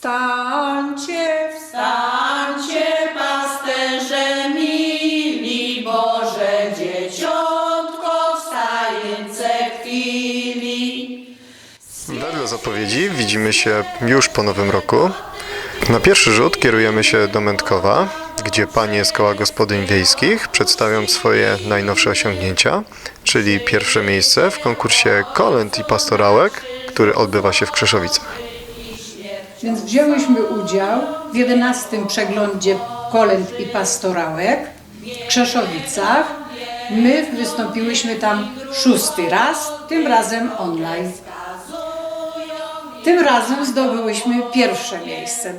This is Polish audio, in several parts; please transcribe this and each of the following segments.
Wstańcie, wstańcie, pasterze mili, Boże dzieciątko wstające chwili. Wedle zapowiedzi widzimy się już po nowym roku. Na pierwszy rzut kierujemy się do Mędkowa, gdzie panie z koła gospodyń wiejskich przedstawią swoje najnowsze osiągnięcia, czyli pierwsze miejsce w konkursie kolęd i pastorałek, który odbywa się w Krzeszowicach. Więc wzięłyśmy udział w 11 przeglądzie kolęd i pastorałek w Krzeszowicach. My wystąpiłyśmy tam szósty raz, tym razem online. Tym razem zdobyłyśmy pierwsze miejsce.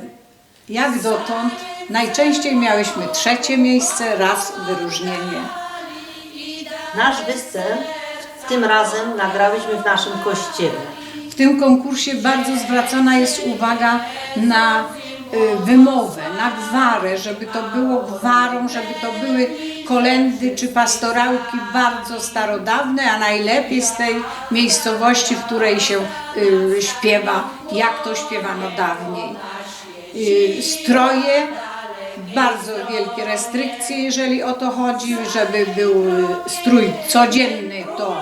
Jak dotąd najczęściej miałyśmy trzecie miejsce, raz wyróżnienie. Nasz występ tym razem nagrałyśmy w naszym kościele. Tym konkursie bardzo zwracana jest uwaga na y, wymowę, na gwarę, żeby to było gwarą, żeby to były kolendy czy pastorałki bardzo starodawne, a najlepiej z tej miejscowości, w której się y, śpiewa, jak to śpiewano dawniej. Y, stroje, bardzo wielkie restrykcje, jeżeli o to chodzi, żeby był strój codzienny, to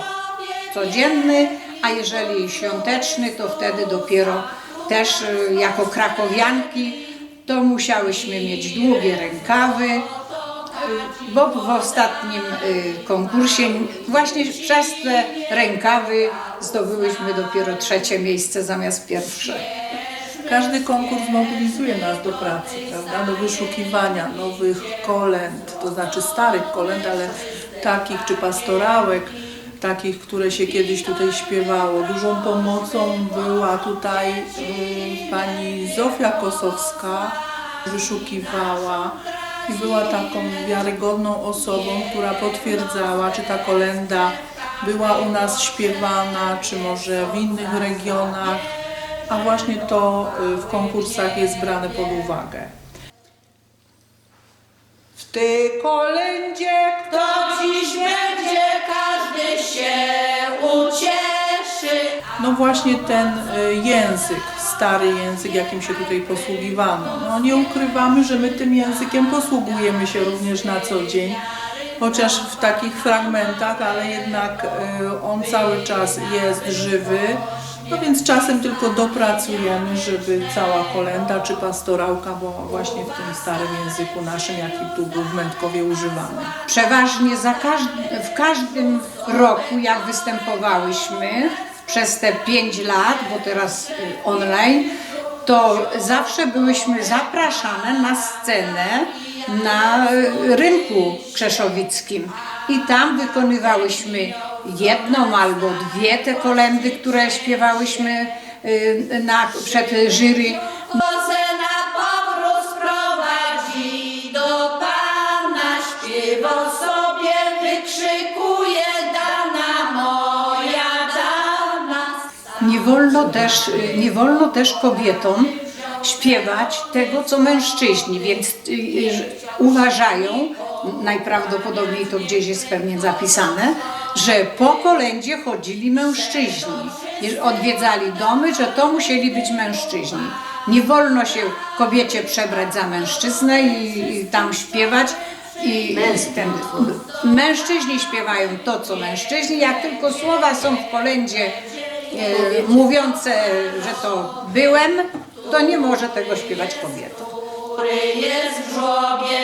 codzienny, a jeżeli świąteczny, to wtedy dopiero też y, jako krakowianki to musiałyśmy mieć długie rękawy, y, bo w ostatnim y, konkursie właśnie przez te rękawy zdobyłyśmy dopiero trzecie miejsce zamiast pierwsze. Każdy konkurs mobilizuje nas do pracy, prawda? do wyszukiwania nowych kolęd, to znaczy starych kolęd, ale takich czy pastorałek, takich, które się kiedyś tutaj śpiewało. Dużą pomocą była tutaj y, pani Zofia Kosowska, wyszukiwała i była taką wiarygodną osobą, która potwierdzała, czy ta kolenda była u nas śpiewana, czy może w innych regionach a właśnie to y, w konkursach jest brane pod uwagę. W tej kolędzie kto dziś będzie, się ucieszy. No właśnie ten y, język, stary język, jakim się tutaj posługiwano. No nie ukrywamy, że my tym językiem posługujemy się również na co dzień. Chociaż w takich fragmentach, ale jednak y, on cały czas jest żywy. No więc czasem tylko dopracujemy, żeby cała kolenda czy pastorałka była właśnie w tym starym języku naszym, jaki tu był w Mędkowie używany. Przeważnie za każd- w każdym roku, jak występowałyśmy przez te 5 lat, bo teraz y, online, to zawsze byłyśmy zapraszane na scenę na y, rynku krzeszowickim. I tam wykonywałyśmy jedną albo dwie te kolendy, które śpiewałyśmy y, na, przed jury. Noce na powrót sprowadzi do Pana, sobie wykrzykuje dana moja dana. Nie wolno też, nie wolno też kobietom śpiewać tego, co mężczyźni, więc y, y, uważają, najprawdopodobniej to gdzieś jest pewnie zapisane, że po kolędzie chodzili mężczyźni. Odwiedzali domy, że to musieli być mężczyźni. Nie wolno się kobiecie przebrać za mężczyznę i, i tam śpiewać. I ten, mężczyźni śpiewają to, co mężczyźni. Jak tylko słowa są w kolędzie e, mówiące, że to byłem, to nie może tego śpiewać kobieta. Który jest w żłobie